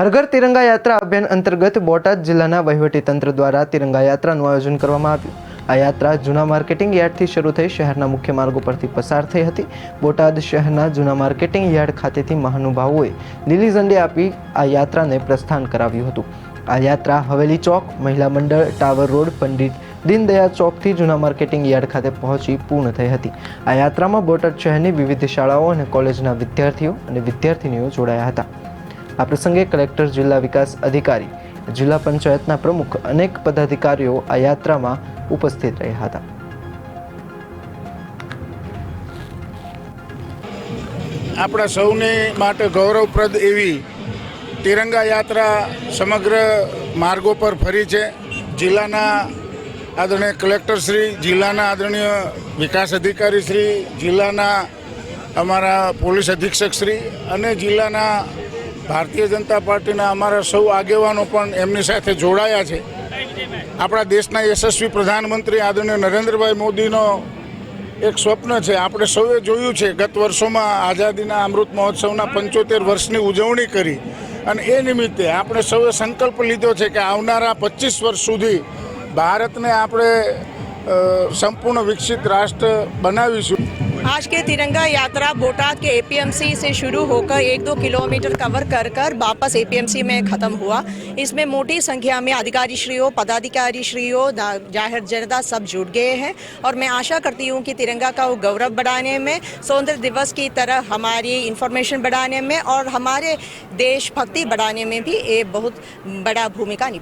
હરઘર તિરંગા યાત્રા અભિયાન અંતર્ગત બોટાદ જિલ્લાના વહીવટીતંત્ર દ્વારા તિરંગા યાત્રાનું આયોજન કરવામાં આવ્યું. આ યાત્રા જૂના માર્કેટિંગ યાર્ડથી શરૂ થઈ શહેરના મુખ્ય માર્ગો પરથી પસાર થઈ હતી. બોટાદ શહેરના જૂના માર્કેટિંગ યાર્ડ ખાતેથી મહાનુભાવોએ લીલી ઝંડી આપી આ યાત્રાને પ્રસ્થાન કરાવ્યું હતું. આ યાત્રા હવેલી ચોક, મહિલા મંડળ, ટાવર રોડ, પંડિત દીનદયાળ ચોકથી જૂના માર્કેટિંગ યાર્ડ ખાતે પહોંચી પૂર્ણ થઈ હતી. આ યાત્રામાં બોટાદ શહેરની વિવિધ શાળાઓ અને કોલેજના વિદ્યાર્થીઓ અને વિદ્યાર્થીનીઓ જોડાયા હતા. આ પ્રસંગે કલેક્ટર, જિલ્લા વિકાસ અધિકારી, જિલ્લા પંચાયતના પ્રમુખ અનેક પદાધિકારીઓ આ યાત્રામાં ઉપસ્થિત રહ્યા હતા. આપણા સૌને માટે ગૌરવપ્રદ એવી તિરંગા યાત્રા સમગ્ર માર્ગો પર ફરી છે. જિલ્લાના આદરણીય કલેક્ટર શ્રી, જિલ્લાના આદરણીય વિકાસ અધિકારી શ્રી, જિલ્લાના અમારા પોલીસ અધિક્ષક શ્રી અને જિલ્લાના ભારતીય જનતા પાર્ટીના અમારા સૌ આગેવાનો પણ એમની સાથે જોડાયા છે. આપણા દેશના યશસ્વી પ્રધાનમંત્રી આદરણીય નરેન્દ્રભાઈ મોદીનો એક સ્વપ્ન છે. આપણે સૌએ જોયું છે ગત વર્ષોમાં આઝાદીના અમૃત મહોત્સવના પંચોતેર વર્ષની ઉજવણી કરી અને એ નિમિત્તે આપણે સૌએ સંકલ્પ લીધો છે કે આવનારા પચીસ વર્ષ સુધી ભારતને આપણે સંપૂર્ણ વિકસિત રાષ્ટ્ર બનાવીશું. आज के तिरंगा यात्रा बोटाद के एपीएमसी से शुरू होकर एक दो किलोमीटर कवर कर कर वापस एपीएमसी में ख़त्म हुआ। इसमें मोटी संख्या में अधिकारी श्रीओ पदाधिकारी श्रीओ ज़ाहिर जनता सब जुट गए हैं और मैं आशा करती हूँ कि तिरंगा का गौरव बढ़ाने में सौंदर्य दिवस की तरह हमारी इंफॉर्मेशन बढ़ाने में और हमारे देशभक्ति बढ़ाने में भी ये बहुत बड़ा भूमिका निभा